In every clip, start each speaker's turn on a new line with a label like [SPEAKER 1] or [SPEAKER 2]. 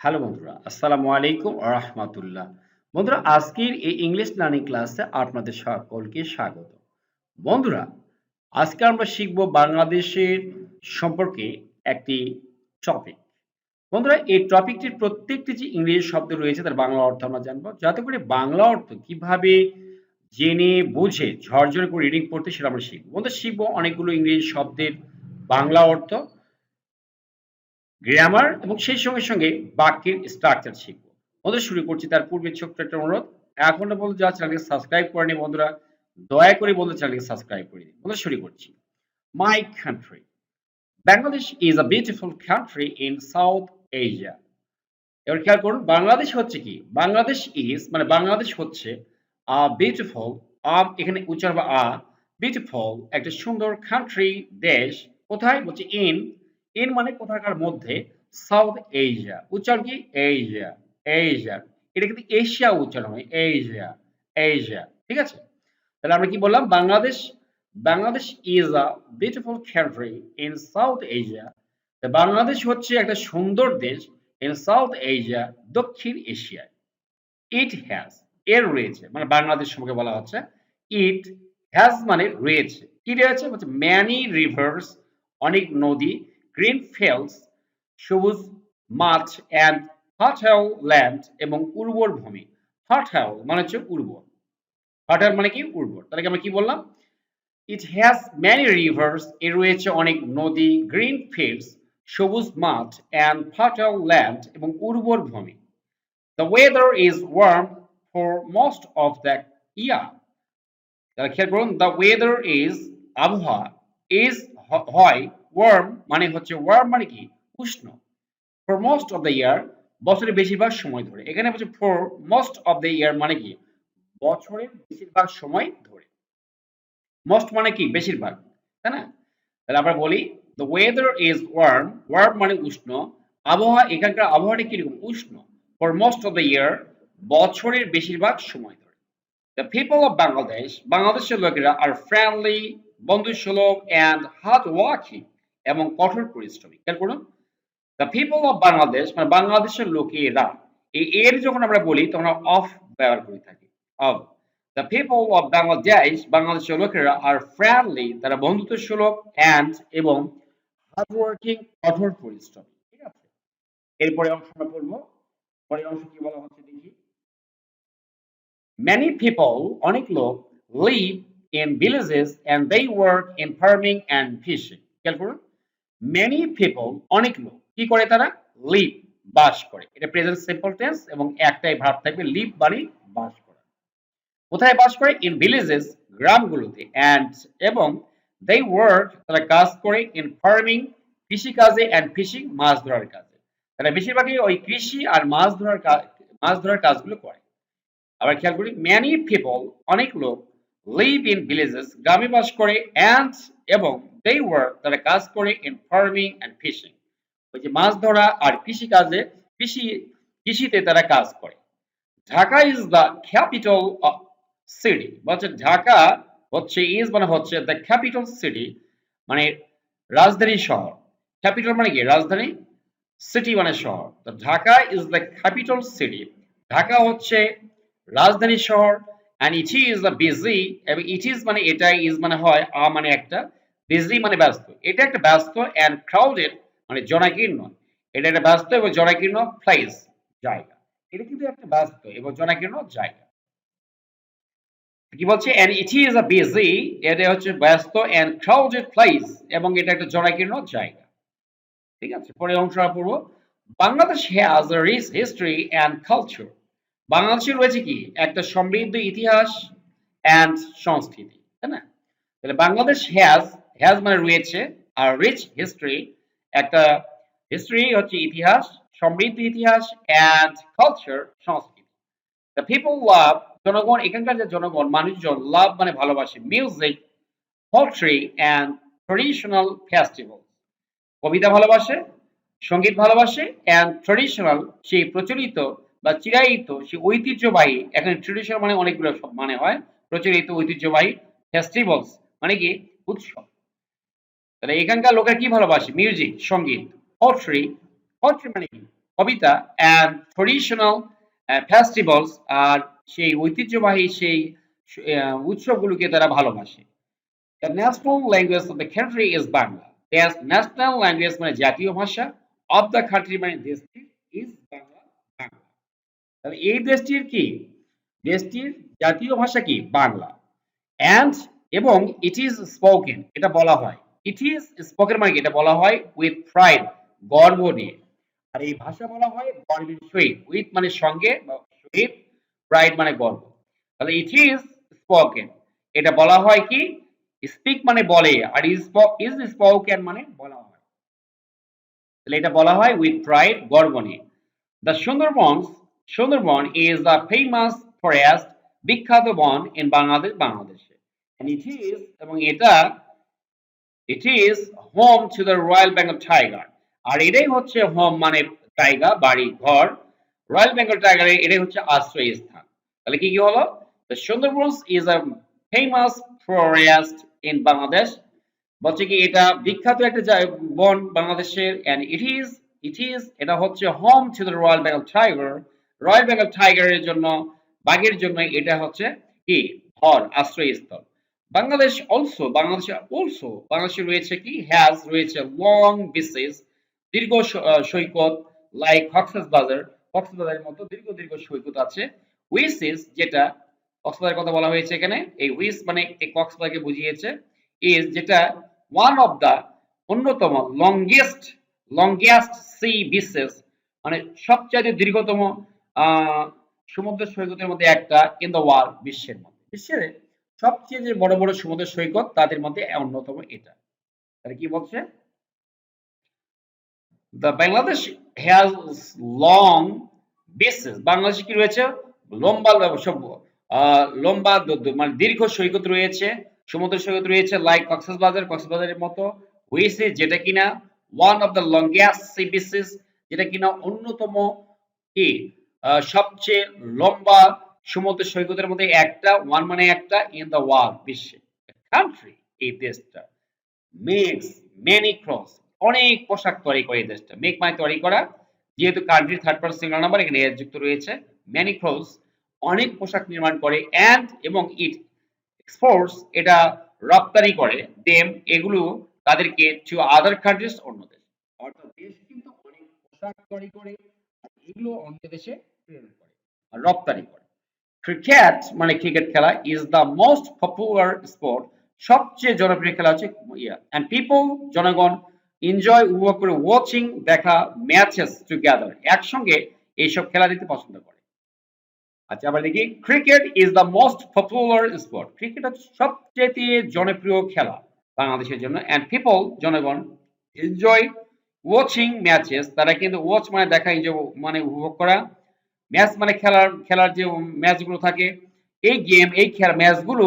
[SPEAKER 1] Hello বন্ধুরা। আসসালামু আলাইকুম রাহমাতুল্লাহ। বন্ধুরা, আজকের এই ইংলিশ লার্নিং ক্লাসে আপনাদের সকলকে স্বাগত। বন্ধুরা, আজকে আমরা শিখব বাংলাদেশের সম্পর্কে একটি টপিক বন্ধুরা, এই টপিকটির প্রত্যেকটি যে ইংরেজি শব্দ রয়েছে, তার বাংলা অর্থ আমরা জানব। যাতে করে বাংলা অর্থ কীভাবে জেনে, বুঝে, ঝরঝরে করে রিডিং পড়তে সেটা আমরা শিখব। বন্ধুরা, শিখব অনেকগুলো ইংরেজি শব্দের বাংলা অর্থ। গ্রামার এবং সেই সঙ্গে সঙ্গে বাক্যের স্ট্রাকচার শিখব। বন্ধুরা, শুরু করছি তার পূর্বে ছোট্ট একটা অনুরোধ। এখন বন্ধু যারা চ্যানেলকে সাবস্ক্রাইব করেনি বন্ধুরা, দয়া করে বন্ধু চ্যানেলকে সাবস্ক্রাইব করে দিন। বন্ধুরা, শুরু করছি। My country Bangladesh is a beautiful country in South Asia এবার খেয়াল করুন, বাংলাদেশ হচ্ছে কি? বাংলাদেশ ইজ মানে বাংলাদেশ হচ্ছে আ বিউটিফুল আ এখানে উচ্চারণ আ বিউটিফুল একটা সুন্দর কান্ট্রি দেশ, কোথায়? বলছে ইন ইন মানে কোথাকার মধ্যে? সাউথ এশিয়া উচ্চারণ কি? এশিয়া এশিয়া এটা কিন্তু এশিয়া উচ্চারণ হয়। এশিয়া এশিয়া ঠিক আছে? তাহলে আমরা কি বললাম? Bangladesh Bangladesh is a beautiful country in South Asia Bangladesh হচ্ছে একটা সুন্দর দেশ ইন সাউথ এশিয়া দক্ষিণ এশিয়ায় ইট হ্যাজ এর রয়েছে মানে বাংলাদেশ সম্পর্কে বলা হচ্ছে। ইট হ্যাজ মানে রয়েছে। কি রয়েছে? বলছে ম্যানি রিভার্স অনেক নদী। গ্রিন ফিল্ডস, সবুজ মাছ অ্যান্ড ফার্টাইল ল্যান্ড এবং উর্বর ভূমি। ফার্টাইল মানে হচ্ছে উর্বর। ফার্টাইল মানে কি? উর্বর। তাহলে আমরা কি বললাম? ইট হ্যাজ ম্যানি রিভার্স এর রয়েছে অনেক নদী গ্রিন ফিল্ডস সবুজ মাঠ অ্যান্ড ফার্টাইল ল্যান্ড এবং উর্বর ভূমি। The weather is warm for most of the year তাহলে খেয়াল করুন দ্য ওয়েদার ইজ আবহাওয়া ইজ হয় ওয়ার্ম মানে হচ্ছে ওয়ার্ম মানে কি? উষ্ণ। For most of the year বছরের বেশিরভাগ সময় ধরে। এখানে হচ্ছে for most of the year মানে কি? বছরের বেশিরভাগ সময় ধরে। মোস্ট মানে কি? বেশিরভাগ। তাই না? তাহলে আমরা বলি the weather is warm warm মানে উষ্ণ। আবহাওয়া, এখানকার আবহাওয়াটা কীরকম? উষ্ণ। For most of the year বছরের বেশিরভাগ সময় ধরে। দ্য পিপল অফ বাংলাদেশ বাংলাদেশের লোকেরা আর ফ্রেন্ডলি বন্ধুসুলভ অ্যান্ড হার্ড ওয়ার্কিং এবং কঠোর পরিশ্রমী। খেয়াল করুন দ্য পিপল অফ বাংলাদেশ মানে বাংলাদেশের লোকেরা এই এর যখন আমরা বলি তখন অফ ব্যবহার করে থাকি। Of the people of Bangladesh বাংলাদেশের লোকেরা আর ফ্রেন্ডলি তারা বন্ধুত্ব সুলভ অ্যান্ড এবং হার্ড ওয়ার্কিং কঠোর পরিশ্রমী। ঠিক আছে? এরপরে অংশ আমরা পড়ব। পরে অংশ কি বলা হচ্ছে দেখি। Many people, অনেক লোক live in villages and they work in farming and fishing. খেয়াল করুন many people, অনেক লোক কি করে তারা? live বাস করে। এটা প্রেজেন্ট সিম্পল টেন্স এবং একটাই ভাব থাকবে live মানে বাস করা। কোথায় বাস করে? ইন ভিলেজেস গ্রামগুলোতে। অ্যান্ড এবং they work তারা কাজ করে ইন ফার্মিং কৃষি কাজে অ্যান্ড ফিশিং মাছ ধরার কাজে। তারা বেশিরভাগই ওই কৃষি আর মাছ ধরার মাছ ধরার কাজগুলো করে। আবার খেয়াল করি ম্যানি পিপল অনেক লোক লিভ ইন ভিলেজেস গ্রামে বাস করে অ্যান্ড এবং দে ওয়ার্ক তারা কাজ করে ইন ফার্মিং অ্যান্ড ফিশিং ওই যে মাছ ধরা আর কৃষি কাজে, কৃষি, কৃষিতে তারা কাজ করে। Dhaka is the capital city বলছে ঢাকা হচ্ছে ইজ মানে হচ্ছে দ্য ক্যাপিটাল সিটি মানে রাজধানী শহর। ক্যাপিটাল মানে কি? রাজধানী সিটি মানে শহর। তো Dhaka is the capital city Dhaka হচ্ছে রাজধানী শহর। And it is a busy it is মানে এটা ইজ মানে হয়, আ মানে একটা বিজি মানে ব্যস্ত। এটা একটা ব্যস্ত অ্যান্ড ক্রাউডেড মানে জনাকীর্ণ। এটা একটা ব্যস্ত এবং জনাকীর্ণ প্লেস জায়গা। এটা কিন্তু একটা ব্যস্ত এবং জনাকীর্ণ জায়গা। কি বলছে? And it is a busy এটা হচ্ছে ব্যস্ত অ্যান্ড ক্রাউডেড প্লেস এবং এটা একটা জনাকীর্ণ জায়গা। ঠিক আছে? পরে অংশ পড়ব। Bangladesh a rich history and culture বাংলাদেশে রয়েছে কি? একটা সমৃদ্ধ ইতিহাস অ্যান্ড সংস্কৃতি, তাই না? তাহলে বাংলাদেশ হ্যাজ হ্যাজ মানে রয়েছে, আর রিচ হিস্ট্রি একটা হিস্ট্রি হচ্ছে ইতিহাস, সমৃদ্ধ ইতিহাস অ্যান্ড কালচার সংস্কৃতি। দ্য পিপল লাভ জনগণ, এখানকার যে জনগণ, মানুষজন লাভ মানে ভালোবাসে music poetry and traditional festival কবিতা ভালোবাসে, সংগীত ভালোবাসে অ্যান্ড ট্রেডিশনাল সেই প্রচলিত বা চিরায়িত, সে ঐতিহ্যবাহী, এখানে ট্রেডিশনাল মানে অনেকগুলো মানে হয়, প্রচলিত ঐতিহ্যবাহী ফেস্টিভ্যালস মানে কি? উৎসব। তাহলে এখানকার লোকের কি ভালোবাসে? মিউজিক সংগীত পট্রি পট্রি মানে কি? কবিতা অ্যান্ড ট্রেডিশনাল ফেস্টিভ্যালস আর সেই ঐতিহ্যবাহী সেই উৎসবগুলোকে তারা ভালোবাসে। The national language of the country is Bangla national language মানে জাতীয় ভাষা। অফ দ্য কান্ট্রি মানে দেশটির ইজ বাংলা তাহলে এই দেশটির কি? দেশটির জাতীয় ভাষা কি? বাংলা। অ্যান্ড এবং ইট ইজ স্পোকেন এটা বলা হয়। ইট ইজ স্পোকেন মানে? এটা বলা হয় উইথ প্রাইড গর্ব নিয়ে। আর এই ভাষা বলা হয় গর্বের সহিত। উইথ মানে সঙ্গে সহিত প্রাইড মানে গর্ব। তাহলে ইট ইজ স্পোকেন এটা বলা হয় কি? স্পিক মানে বলে আর ইজ ইজ স্পোকেন মানে বলা হয়। তাহলে এটা বলা হয় উইথ প্রাইড গর্ব নিয়ে। The Sundarban Sundarban is the famous forest বিখ্যাত বন ইন বাংলাদেশ বাংলাদেশে and it is, এবং এটা it is home to the royal Bengal tiger আর এটাই হচ্ছে হোম মানে জায়গা, বাড়ি, ঘর। রয়্যাল বেঙ্গল টাইগারের এটাই হচ্ছে আশ্রয় স্থান। তাহলে কি কি হলো? Sundarban is a famous forest in Bangladesh বলছে কি, এটা বিখ্যাত একটা বন বাংলাদেশের and it is it is এটা হচ্ছে home to the royal Bengal tiger royal Bengal টাইগারের জন্য, বাঘের জন্য এটা হচ্ছে কি? ঘর আশ্রয়স্থল। বাংলাদেশ অলসো বাংলাদেশে অলসো বাংলাদেশে রয়েছে কি? হ্যাজ রয়েছে লং বিচেস দীর্ঘ সৈকত লাইক কক্সবাজার কক্সবাজারের মতো দীর্ঘ দীর্ঘ সৈকত আছে। উইসিস যেটা কক্সবাজারের কথা বলা হয়েছে এখানে, এই উইস মানে এই কক্সবাজারকে বুঝিয়েছে ইজ যেটা ওয়ান অফ দা অন্যতম লংগেস্ট লংগেস্ট সি বিচেস মানে সবচাইতে দীর্ঘতম সমুদ্র সৈকতের মধ্যে একটা ইন দ্য ওয়ার্ল্ড বিশ্বের মধ্যে। বিশ্বের সবচেয়ে যে বড় বড় সমুদ্র সৈকত, তাদের মধ্যে অন্যতম এটা। তাহলে কি বলছে? The Bangladesh has long basis বাংলাদেশে কি রয়েছে? লম্বা, সব লম্বা মানে দীর্ঘ সৈকত রয়েছে। সমুদ্র সৈকত রয়েছে লাইক কক্সবাজার। কক্সবাজারের মতো হয়েছে যেটা কিনা one of the longest sea beaches যেটা কিনা অন্যতম কি? সবচেয়ে লম্বা সমুদ্র সৈকতের মধ্যে একটা, ওয়ান মানে একটা ইন দ্য ওয়ার্ল্ড বিশ্বে কান্ট্রি এই দেশটা। মেক্স মেনি ক্রস অনেক পোশাক তৈরি করে এই দেশটা। মেক মানে তৈরি করা, যেহেতু country third person singular number এখানে এর যুক্ত রয়েছে। ম্যানি ক্রস অনেক পোশাক নির্মাণ করে অ্যান্ড এবং ইট এক্সপোর্টস এটা রপ্তানি করে দেম এগুলো তাদেরকে টু আদার কান্ট্রিজ অন্য দেশ। অর্থাৎ দেশ কিন্তু অনেক পোশাক তৈরি করে এগুলো অন্য দেশে রপ্তানি করে। ক্রিকেট মানে ক্রিকেট খেলা is the most popular sport সবচেয়ে জনপ্রিয় খেলা হচ্ছে অ্যান্ড পিপল জনগণ এনজয় উপভোগ করে ওয়াচিং দেখা ম্যাচেস টুগেদার একসঙ্গে এইসব খেলা দিতে পছন্দ করে। আচ্ছা আবার দেখি cricket is the most popular sport cricket হচ্ছে সবচেয়ে জনপ্রিয় খেলা বাংলাদেশের জন্য অ্যান্ড পিপল জনগণ এনজয় ওয়াচিং ম্যাচেস তারা কিন্তু ওয়াচ মানে দেখা এনজয় মানে উপভোগ করা ম্যাচ মানে খেলার খেলার যে ম্যাচগুলো থাকে, এই গেম এই খেলা ম্যাচগুলো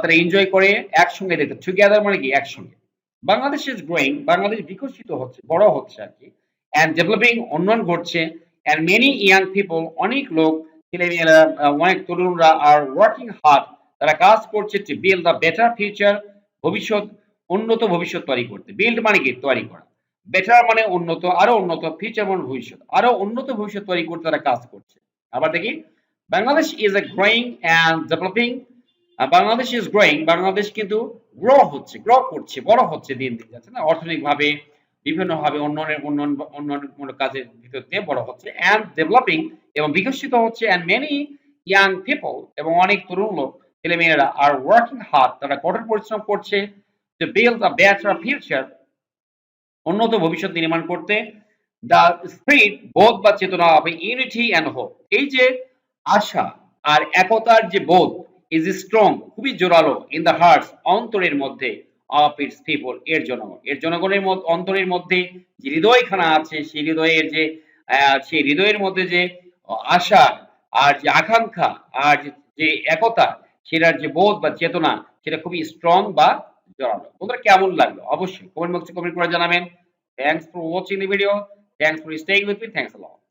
[SPEAKER 1] তারা এনজয় করে একসঙ্গে দেখতে। টুগেদার মানে কি? একসঙ্গে। বাংলাদেশ ইজ গ্রোয়িং বাংলাদেশ বিকশিত হচ্ছে, বড় হচ্ছে আর কি। অ্যান্ড ডেভেলপিং উন্নয়ন ঘটছে। অ্যান্ড মেনি ইয়াং পিপল অনেক লোক, ছেলেমেয়েরা অনেক তরুণরা আর ওয়ার্কিং হার্ড তারা কাজ করছে to build the better future ভবিষ্যৎ, উন্নত ভবিষ্যৎ তৈরি করতে। বিল্ড মানে কি? তৈরি করা। বেটার মানে উন্নত, আরও উন্নত ফিউচার মানে ভবিষ্যৎ, আরও উন্নত ভবিষ্যৎ তৈরি করতে তারা কাজ করছে। আবার দেখি Bangladesh is a growing and developing Bangladesh is growing Bangladesh কিন্তু গ্রো হচ্ছে গ্রো করছে, বড় হচ্ছে দিন দিন যাচ্ছে না? অর্থনৈতিকভাবে বিভিন্নভাবে উন্নয়নের, উন্নয়ন, উন্নয়নমূলক কাজের ভিতর দিয়ে বড় হচ্ছে অ্যান্ড ডেভেলপিং এবং বিকশিত হচ্ছে অ্যান্ড মেনি ইয়াং পিপল এবং অনেক তরুণ লোক, ছেলেমেয়েরা আর ওয়ার্কিং হার্ড তারা কঠোর পরিশ্রম করছে to build a better future উন্নত ভবিষ্যৎ নির্মাণ করতে দ্য স্পিরিট বোধ বা চেতনা হবে ইউনিটি অ্যান্ড হোপ এই যে আশা আর একতার যে বোধ ইজ স্ট্রং খুবই জোরালো ইন দ্য হার্টস অন্তরের মধ্যে অফ ইটস পিপল এর জনগণ। এর জনগণের অন্তরের মধ্যে যে হৃদয়খানা আছে, সেই হৃদয়ের যে সেই হৃদয়ের মধ্যে যে আশা আর যে আকাঙ্ক্ষা আর যে একতা, সেটার যে বোধ বা চেতনা, সেটা খুবই স্ট্রং বা জোরালো বন্ধুরা, কেমন লাগল? অবশ্যই কমেন্ট বক্সে কমেন্ট করে জানাবেন। Thanks for watching the video thanks for staying with me thanks a lot